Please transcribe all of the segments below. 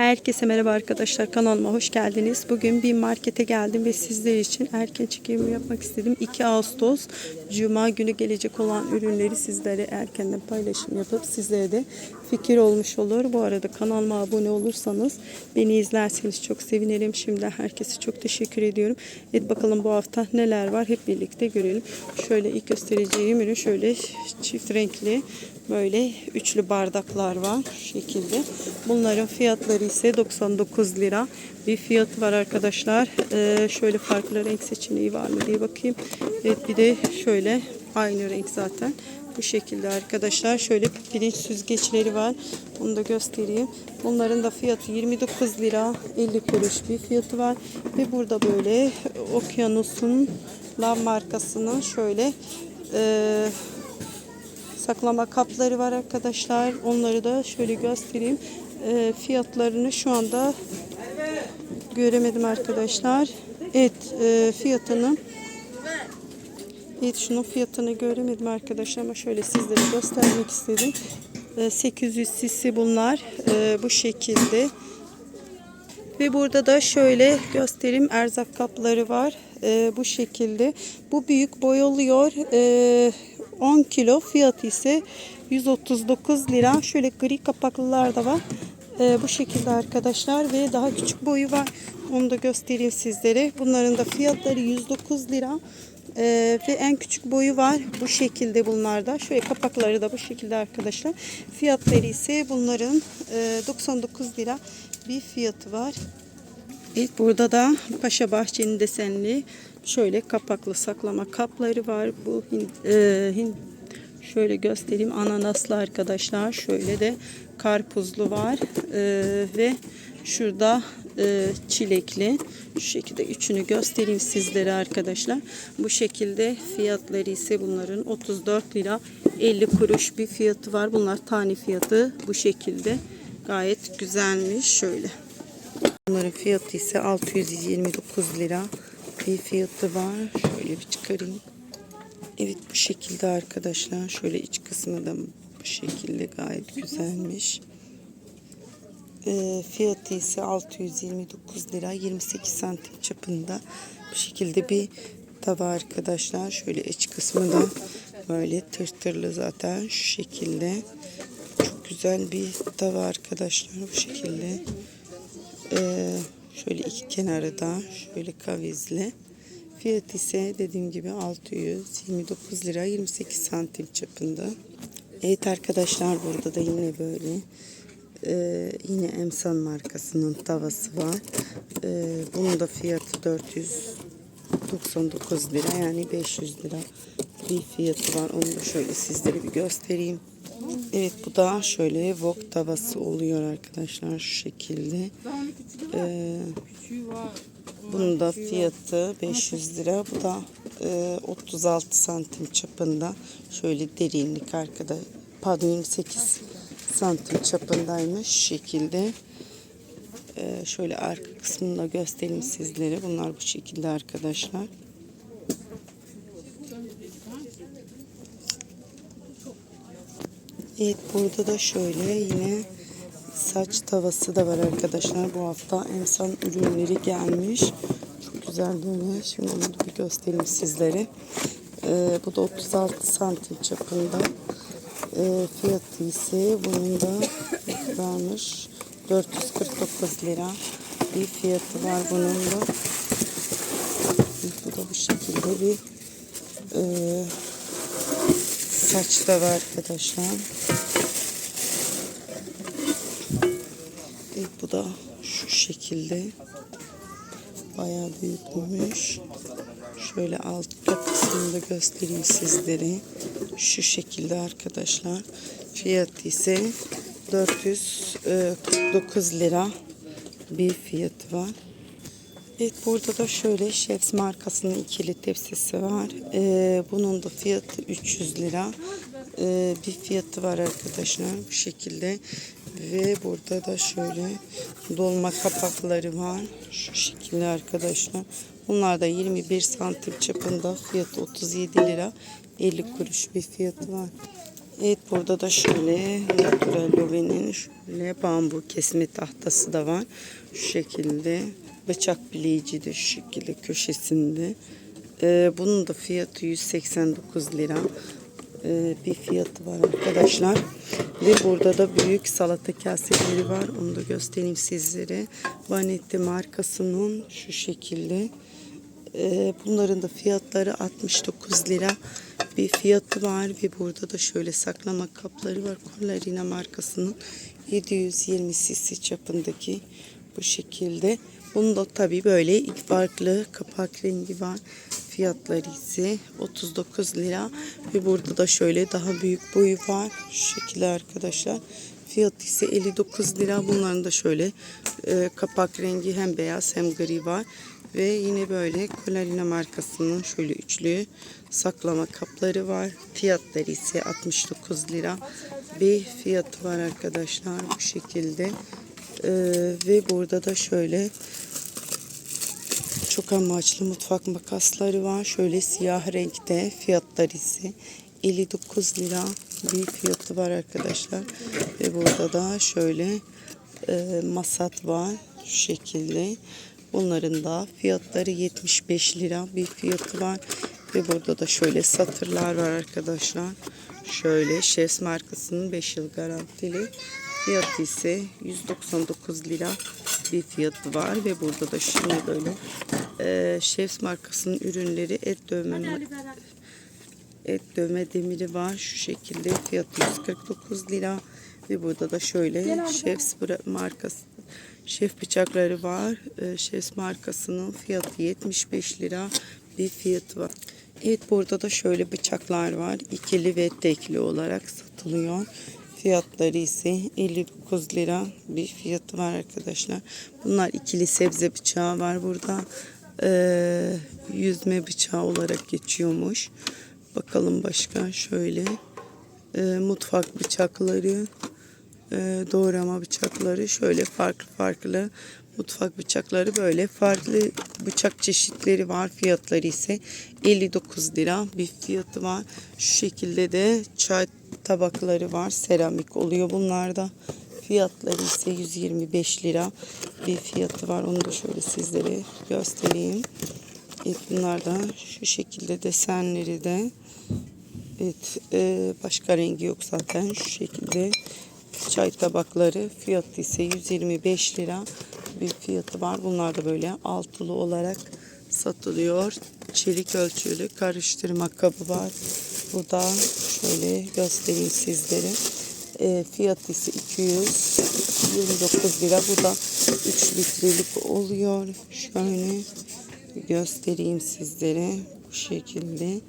Herkese merhaba arkadaşlar kanalıma hoş geldiniz. Bugün bir markete geldim ve sizler için erken çekim yapmak istedim. 2 Ağustos Cuma günü gelecek olan ürünleri sizlere erkenden paylaşım yapıp sizlere de fikir olmuş olur. Bu arada kanalıma abone olursanız beni izlerseniz çok sevinirim. Şimdi herkese çok teşekkür ediyorum. Evet bakalım bu hafta neler var hep birlikte görelim. Şöyle ilk göstereceğim ürün şöyle çift renkli böyle üçlü bardaklar var şekilde. Bunların fiyatları ise 99 lira. Bir fiyatı var arkadaşlar. Ee, şöyle farklı renk seçeneği var mı diye bakayım. Evet bir de şöyle aynı renk zaten. Bu şekilde arkadaşlar. Şöyle pirinç süzgeçleri var. Onu da göstereyim. Bunların da fiyatı 29 lira 50 kuruş bir fiyatı var. Ve burada böyle Okyanus'un Lav markasının şöyle eee saklama kapları var arkadaşlar. Onları da şöyle göstereyim. Ee, fiyatlarını şu anda göremedim arkadaşlar. Evet e, fiyatını Evet şunun fiyatını göremedim arkadaşlar ama şöyle sizlere göstermek istedim. Ee, 800 cc bunlar. Ee, bu şekilde. Ve burada da şöyle göstereyim erzak kapları var. Ee, bu şekilde. Bu büyük boy oluyor. Ee, 10 kilo fiyatı ise 139 lira. Şöyle gri kapaklılar da var. Ee, bu şekilde arkadaşlar ve daha küçük boyu var. Onu da göstereyim sizlere. Bunların da fiyatları 109 lira. Ee, ve en küçük boyu var. Bu şekilde bunlarda. Şöyle kapakları da bu şekilde arkadaşlar. Fiyatları ise bunların e, 99 lira bir fiyatı var. Evet burada da Paşa Bahçe'nin desenli şöyle kapaklı saklama kapları var. Bu e, şöyle göstereyim ananaslı arkadaşlar. Şöyle de karpuzlu var E, ve şurada e, çilekli. Şu şekilde üçünü göstereyim sizlere arkadaşlar. Bu şekilde fiyatları ise bunların 34 lira 50 kuruş bir fiyatı var. Bunlar tane fiyatı bu şekilde. Gayet güzelmiş. Şöyle. Bunların fiyatı ise 629 lira bir fiyatı var. Şöyle bir çıkarayım. Evet bu şekilde arkadaşlar. Şöyle iç kısmı da bu şekilde gayet güzelmiş. Ee, fiyatı ise 629 lira 28 santim çapında bu şekilde bir tava arkadaşlar. Şöyle iç kısmı da böyle tırtırlı zaten şu şekilde. Çok güzel bir tava arkadaşlar bu şekilde. Ee, şöyle iki kenarı da şöyle kavizli. Fiyat ise dediğim gibi 629 lira 28 santim çapında. Evet arkadaşlar burada da yine böyle e, yine Emsan markasının tavası var. E, bunun da fiyatı 499 lira yani 500 lira bir fiyatı var. Onu da şöyle sizlere bir göstereyim. Evet bu da şöyle wok tavası oluyor arkadaşlar şu şekilde. Ee, bunun da fiyatı 500 lira. Bu da e, 36 santim çapında. Şöyle derinlik arkada. Pardon 28 santim çapındaymış şekilde. Ee, şöyle arka kısmını da göstereyim sizlere. Bunlar bu şekilde arkadaşlar. Evet burada da şöyle yine saç tavası da var arkadaşlar. Bu hafta emsan ürünleri gelmiş. Çok güzel böyle. Şimdi onu da bir göstereyim sizlere. Ee, bu da 36 santim çapında. Ee, fiyatı ise bunun da varmış. 449 lira bir fiyatı var bunun da. Bu da bu şekilde bir e, saç da var arkadaşlar. Evet, bu da şu şekilde bayağı büyükmüş. Şöyle alt kısmını da göstereyim sizlere. Şu şekilde arkadaşlar. Fiyatı ise 449 lira bir fiyatı var. Evet burada da şöyle Chefs markasının ikili tepsisi var. Ee, bunun da fiyatı 300 lira. Ee, bir fiyatı var arkadaşlar bu şekilde. Ve burada da şöyle dolma kapakları var. Şu şekilde arkadaşlar. Bunlar da 21 santim çapında. Fiyatı 37 lira. 50 kuruş bir fiyatı var. Evet burada da şöyle Natural Love'nin şöyle bambu kesme tahtası da var. Şu şekilde bıçak bileyici de şu şekilde köşesinde. Ee, bunun da fiyatı 189 lira. Ee, bir fiyatı var arkadaşlar. Ve burada da büyük salata kaseleri var. Onu da göstereyim sizlere. Vanetti markasının şu şekilde. Ee, bunların da fiyatları 69 lira bir fiyatı var ve burada da şöyle saklama kapları var. Collarina markasının 720 cc çapındaki bu şekilde. Bunda tabi böyle iki farklı kapak rengi var. Fiyatları ise 39 lira ve burada da şöyle daha büyük boyu var. Şu şekilde arkadaşlar. Fiyatı ise 59 lira. Bunların da şöyle e, kapak rengi hem beyaz hem gri var. Ve yine böyle Colarina markasının şöyle üçlü saklama kapları var. Fiyatları ise 69 lira. Bir fiyatı var arkadaşlar bu şekilde. Ee, ve burada da şöyle çok amaçlı mutfak makasları var. Şöyle siyah renkte fiyatları ise 59 lira bir fiyatı var arkadaşlar. Ve burada da şöyle e, masat var şu şekilde. Bunların da fiyatları 75 lira bir fiyatı var. Ve burada da şöyle satırlar var arkadaşlar. Şöyle Chefs markasının 5 yıl garantili. Fiyatı ise 199 lira bir fiyatı var. Ve burada da şimdi böyle e, Chefs markasının ürünleri et dövme et dövme demiri var. Şu şekilde fiyatı 149 lira. Ve burada da şöyle bra- markası şef bıçakları var. Ee, Chefs markasının fiyatı 75 lira bir fiyatı var. Evet burada da şöyle bıçaklar var. İkili ve tekli olarak satılıyor. Fiyatları ise 59 lira bir fiyatı var arkadaşlar. Bunlar ikili sebze bıçağı var burada. Ee, yüzme bıçağı olarak geçiyormuş. Bakalım başka şöyle e, mutfak bıçakları, e, doğrama bıçakları şöyle farklı farklı mutfak bıçakları böyle farklı bıçak çeşitleri var. Fiyatları ise 59 lira bir fiyatı var. Şu şekilde de çay tabakları var. Seramik oluyor bunlarda. Fiyatları ise 125 lira bir fiyatı var. Onu da şöyle sizlere göstereyim. Evet, bunlar da şu şekilde desenleri de Evet, e, başka rengi yok zaten. Şu şekilde çay tabakları fiyatı ise 125 lira bir fiyatı var. Bunlar da böyle altılı olarak satılıyor. Çelik ölçülü karıştırma kabı var. Bu da şöyle göstereyim sizlere. E, fiyatı ise 229 lira. Bu da 3 litrelik oluyor. Şöyle göstereyim sizlere. Bu şekilde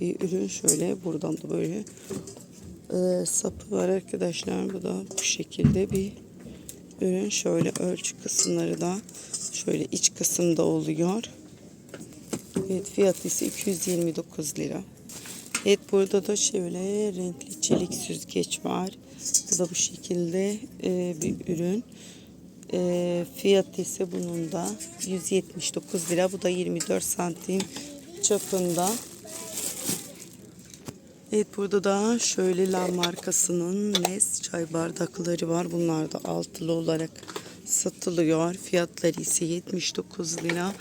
bir ürün şöyle buradan da böyle e, sapı var arkadaşlar. Bu da bu şekilde bir ürün. Şöyle ölçü kısımları da şöyle iç kısımda oluyor. Evet fiyatı ise 229 lira. Evet burada da şöyle renkli çelik süzgeç var. Bu da bu şekilde e, bir ürün. E, fiyatı ise bunun da 179 lira. Bu da 24 santim çapında Evet burada da şöyle La markasının Nes çay bardakları var. Bunlar da altılı olarak satılıyor. Fiyatları ise 79 lira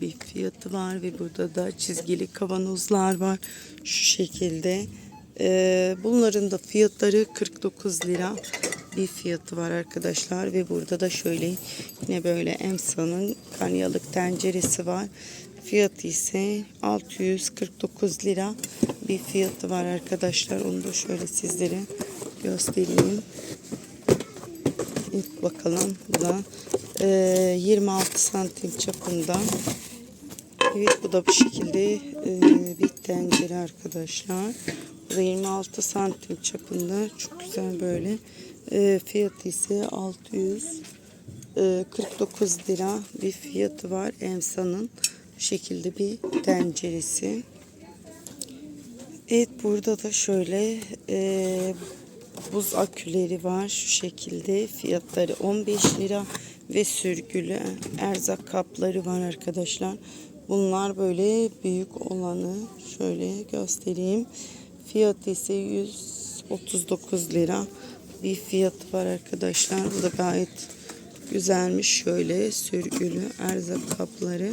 bir fiyatı var ve burada da çizgili kavanozlar var. Şu şekilde. Ee, bunların da fiyatları 49 lira bir fiyatı var arkadaşlar ve burada da şöyle yine böyle Emsa'nın kanyalık tenceresi var. Fiyatı ise 649 lira bir fiyatı var arkadaşlar. Onu da şöyle sizlere göstereyim. İlk bakalım. Bu da e, 26 santim çapında. Evet bu da bu şekilde e, bir tencere arkadaşlar. Bu da 26 santim çapında. Çok güzel böyle. E, fiyatı ise 649 lira bir fiyatı var. Emsa'nın şekilde bir tenceresi. Evet burada da şöyle e, buz aküleri var şu şekilde fiyatları 15 lira ve sürgülü erzak kapları var arkadaşlar. Bunlar böyle büyük olanı şöyle göstereyim. Fiyatı ise 39 lira bir fiyatı var arkadaşlar. Bu da gayet güzelmiş. Şöyle sürgülü erzak kapları.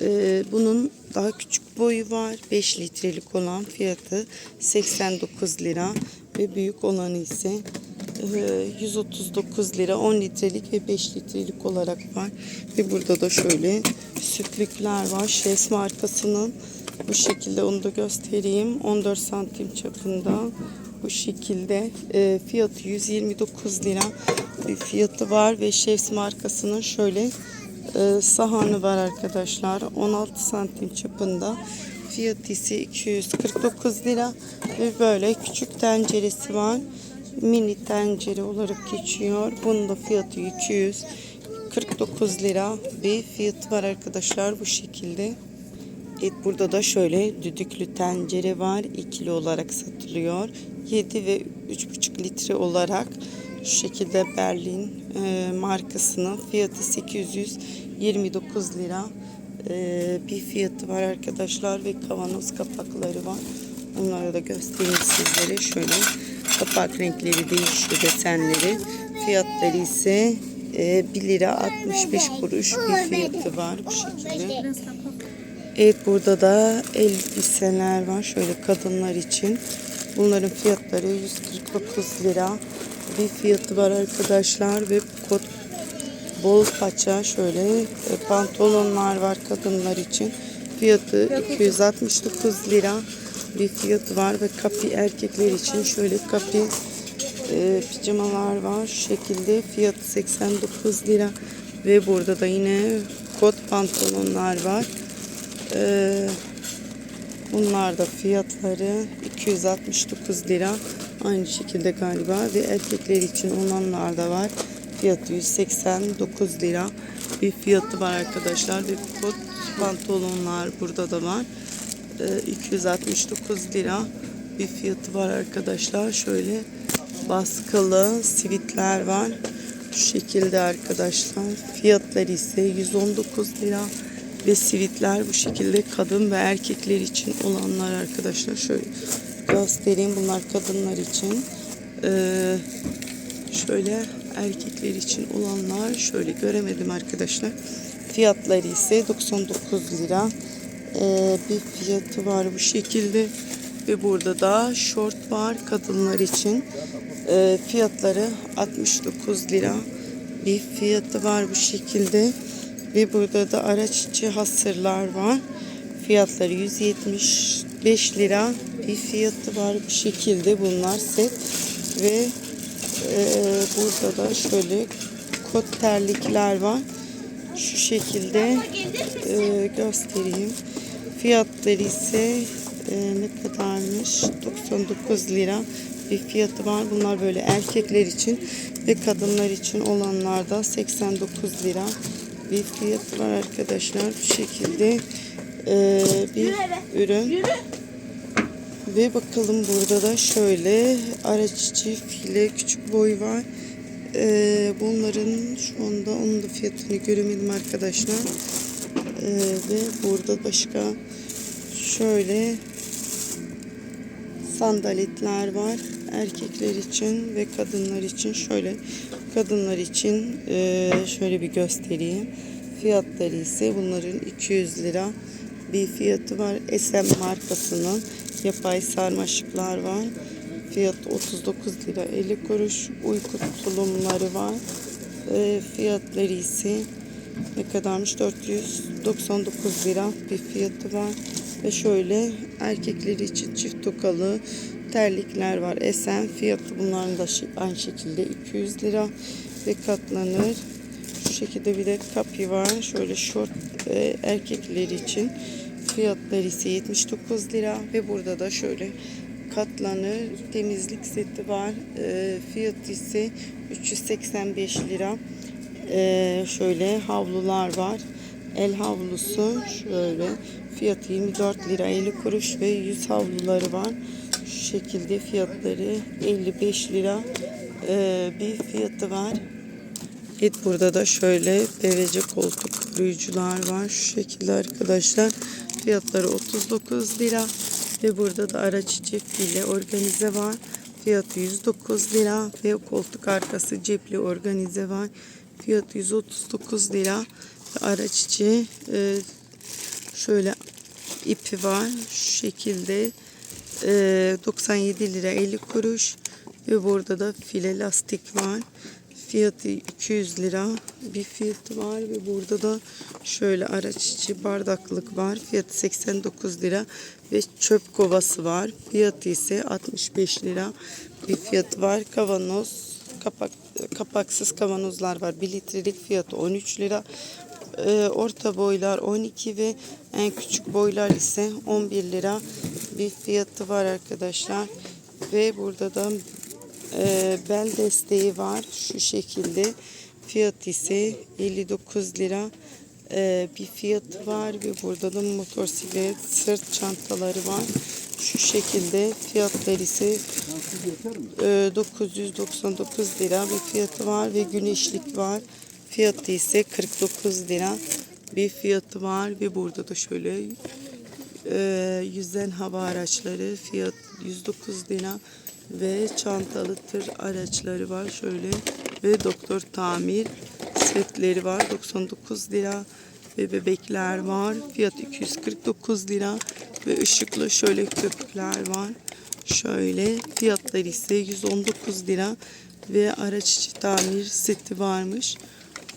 Ee, bunun daha küçük boyu var. 5 litrelik olan fiyatı 89 lira ve büyük olanı ise e, 139 lira 10 litrelik ve 5 litrelik olarak var. Ve burada da şöyle sütlükler var. Şes markasının bu şekilde onu da göstereyim. 14 santim çapında bu şekilde e, fiyatı 129 lira bir fiyatı var ve Şefs markasının şöyle e, sahanı var arkadaşlar. 16 santim çapında. Fiyatı ise 249 lira ve böyle küçük tenceresi var. Mini tencere olarak geçiyor. Bunun da fiyatı 249 lira. Bir fiyatı var arkadaşlar bu şekilde. Evet burada da şöyle düdüklü tencere var. ikili olarak satılıyor. 7 ve 3,5 litre olarak şu şekilde Berlin e, markasının fiyatı 829 lira. E, bir fiyatı var arkadaşlar ve kavanoz kapakları var. Onları da göstereyim sizlere. Şöyle kapak renkleri değişiyor desenleri. Fiyatları ise e, 1 lira 65 kuruş bir fiyatı var bu şekilde. Evet burada da elbiseler var şöyle kadınlar için. Bunların fiyatları 149 lira. Bir fiyatı var arkadaşlar ve kot bol paça şöyle e, pantolonlar var kadınlar için. Fiyatı 269 lira bir fiyatı var ve kapi erkekler için şöyle kapi e, pijamalar var. Şekilde fiyatı 89 lira ve burada da yine kot pantolonlar var. Ee, bunlar da fiyatları 269 lira. Aynı şekilde galiba ve erkekler için olanlar da var. Fiyatı 189 lira. Bir fiyatı var arkadaşlar. Ve kot pantolonlar burada da var. Ee, 269 lira bir fiyatı var arkadaşlar. Şöyle baskılı sivitler var. Şu şekilde arkadaşlar. Fiyatları ise 119 lira ve sivitler bu şekilde kadın ve erkekler için olanlar arkadaşlar. Şöyle göstereyim. Bunlar kadınlar için. Ee, şöyle erkekler için olanlar şöyle göremedim arkadaşlar. Fiyatları ise 99 lira. Ee, bir fiyatı var bu şekilde. Ve burada da şort var kadınlar için. Ee, fiyatları 69 lira. Bir fiyatı var bu şekilde. Ve burada da araç içi hasırlar var. Fiyatları 175 lira. Bir fiyatı var bu şekilde bunlar set. Ve e, burada da şöyle kot terlikler var. Şu şekilde e, göstereyim. Fiyatları ise e, ne kadarmış? 99 lira bir fiyatı var. Bunlar böyle erkekler için ve kadınlar için olanlar da 89 lira bir fiyat var arkadaşlar. Bu şekilde e, bir ürün. Ve bakalım burada da şöyle araç içi file küçük boy var. E, bunların şu anda onun da fiyatını göremedim arkadaşlar. E, ve burada başka şöyle sandaletler var. Erkekler için ve kadınlar için şöyle kadınlar için e, şöyle bir göstereyim. Fiyatları ise bunların 200 lira bir fiyatı var. SM markasının yapay sarmaşıklar var. Fiyat 39 lira 50 kuruş. Uyku tulumları var. E, fiyatları ise ne kadarmış? 499 lira bir fiyatı var. Ve şöyle erkekler için çift tokalı terlikler var. Esen fiyatı bunların da aynı şekilde 200 lira ve katlanır. Şu şekilde bir de kapi var. Şöyle şort e, erkekler için fiyatları ise 79 lira ve burada da şöyle katlanır temizlik seti var. E, fiyatı ise 385 lira. E, şöyle havlular var. El havlusu şöyle fiyatı 24 lira 50 kuruş ve yüz havluları var. Şu şekilde fiyatları 55 lira ee, bir fiyatı var. Evet burada da şöyle devece koltuk koruyucular var. Şu şekilde arkadaşlar. Fiyatları 39 lira. Ve burada da araç içi file organize var. Fiyatı 109 lira ve koltuk arkası cepli organize var. Fiyatı 139 lira. Ve araç içi e, şöyle ipi var. Şu şekilde e, 97 lira 50 kuruş. Ve burada da file lastik var. Fiyatı 200 lira bir fiyatı var ve burada da şöyle araç içi bardaklık var. Fiyatı 89 lira ve çöp kovası var. Fiyatı ise 65 lira bir fiyatı var. Kavanoz kapak kapaksız kavanozlar var. 1 litrelik fiyatı 13 lira. Ee, orta boylar 12 ve en küçük boylar ise 11 lira bir fiyatı var arkadaşlar. Ve burada da e, bel desteği var şu şekilde. Fiyat ise 59 lira e, bir fiyatı var ve burada da motosiklet sırt çantaları var. Şu şekilde fiyatlar ise e, 999 lira bir fiyatı var ve güneşlik var. Fiyatı ise 49 lira bir fiyatı var ve burada da şöyle e, yüzen hava araçları fiyat 109 lira ve çantalı tır araçları var. Şöyle ve doktor tamir setleri var. 99 lira ve bebekler var. Fiyat 249 lira ve ışıklı şöyle köpükler var. Şöyle fiyatları ise 119 lira ve araç içi tamir seti varmış.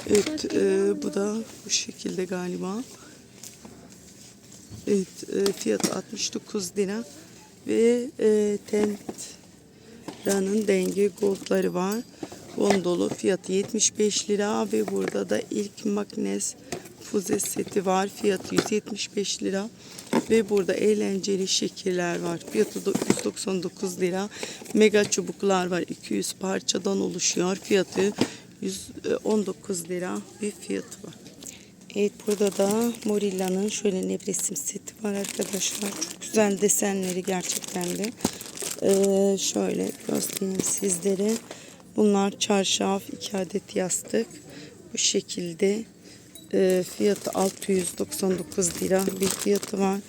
Evet e, bu da bu şekilde galiba. Evet, e, fiyatı 69 lira ve e, Tentra'nın denge goldları var. Gondolu fiyatı 75 lira ve burada da ilk magnes fuze seti var. Fiyatı 175 lira ve burada eğlenceli şekiller var. Fiyatı da 199 lira. Mega çubuklar var. 200 parçadan oluşuyor. Fiyatı 119 lira bir fiyatı var. Evet burada da Morilla'nın şöyle ne resim seti var arkadaşlar. Çok güzel desenleri gerçekten de. Ee, şöyle göstereyim sizlere. Bunlar çarşaf 2 adet yastık. Bu şekilde e, fiyatı 699 lira bir fiyatı var.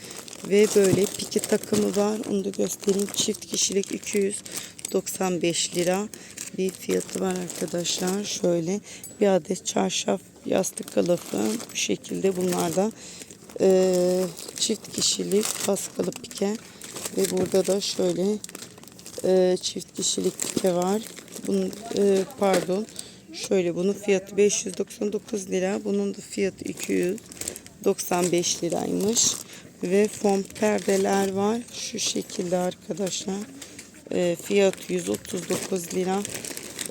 Ve böyle piki takımı var. Onu da göstereyim. Çift kişilik 295 lira bir fiyatı var arkadaşlar. Şöyle bir adet çarşaf yastık kılıfı bu şekilde bunlar da e, çift kişilik baskılı pike ve burada da şöyle e, çift kişilik pike var. Bunun, e, pardon şöyle bunun fiyatı 599 lira bunun da fiyatı 295 liraymış ve fon perdeler var şu şekilde arkadaşlar e, fiyat 139 lira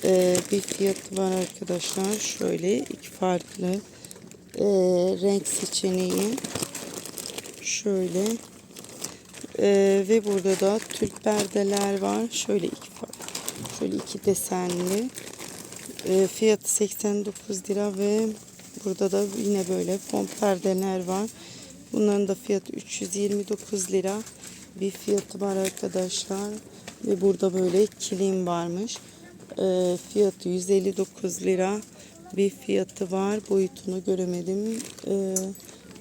e, bir fiyatı var arkadaşlar. Şöyle iki farklı e, renk seçeneği. Şöyle e, ve burada da tül perdeler var. Şöyle iki şöyle iki desenli. E, fiyatı 89 lira ve burada da yine böyle fon perdeler var. Bunların da fiyatı 329 lira bir fiyatı var arkadaşlar. Ve burada böyle kilim varmış. E, fiyatı 159 lira bir fiyatı var. Boyutunu göremedim. E,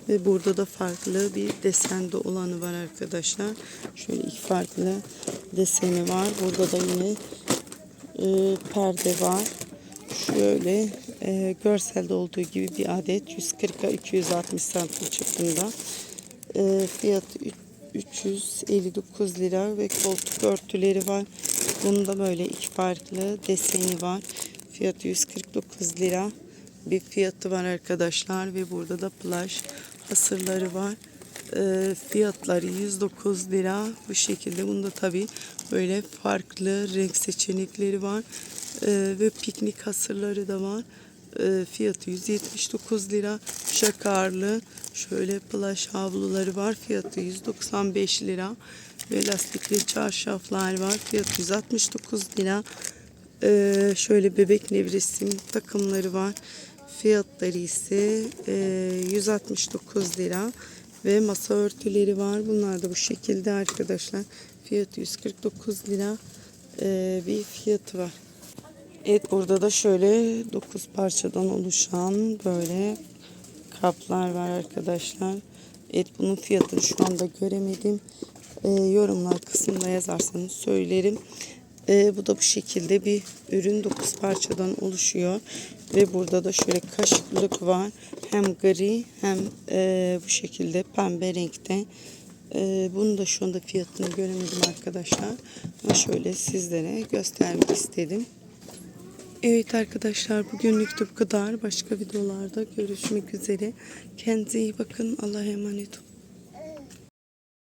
ve burada da farklı bir desende olanı var arkadaşlar. Şöyle iki farklı deseni var. Burada da yine e, perde var. Şöyle e, görselde olduğu gibi bir adet 140'a 260 santim çapında. E, fiyatı 359 lira ve koltuk örtüleri var. Bunda böyle iki farklı deseni var. Fiyatı 149 lira. Bir fiyatı var arkadaşlar ve burada da plaj hasırları var. E, fiyatları 109 lira bu şekilde. Bunda tabi böyle farklı renk seçenekleri var. E, ve piknik hasırları da var. E, fiyatı 179 lira. Şakarlı şöyle plaj havluları var. Fiyatı 195 lira. Ve lastikli çarşaflar var. Fiyatı 169 lira. E, şöyle bebek nevresim takımları var. Fiyatları ise e, 169 lira. Ve masa örtüleri var. Bunlar da bu şekilde arkadaşlar. Fiyatı 149 lira. E, bir fiyatı var. Evet burada da şöyle 9 parçadan oluşan böyle kaplar var arkadaşlar. Evet bunun fiyatını şu anda göremedim. Ee, yorumlar kısmında yazarsanız söylerim. Ee, bu da bu şekilde bir ürün 9 parçadan oluşuyor. Ve burada da şöyle kaşıklık var. Hem gri hem e, bu şekilde pembe renkte. Ee, bunu da şu anda fiyatını göremedim arkadaşlar. Ama şöyle sizlere göstermek istedim. Evet arkadaşlar bugünlük de bu kadar. Başka videolarda görüşmek üzere. Kendinize iyi bakın. Allah'a emanet olun.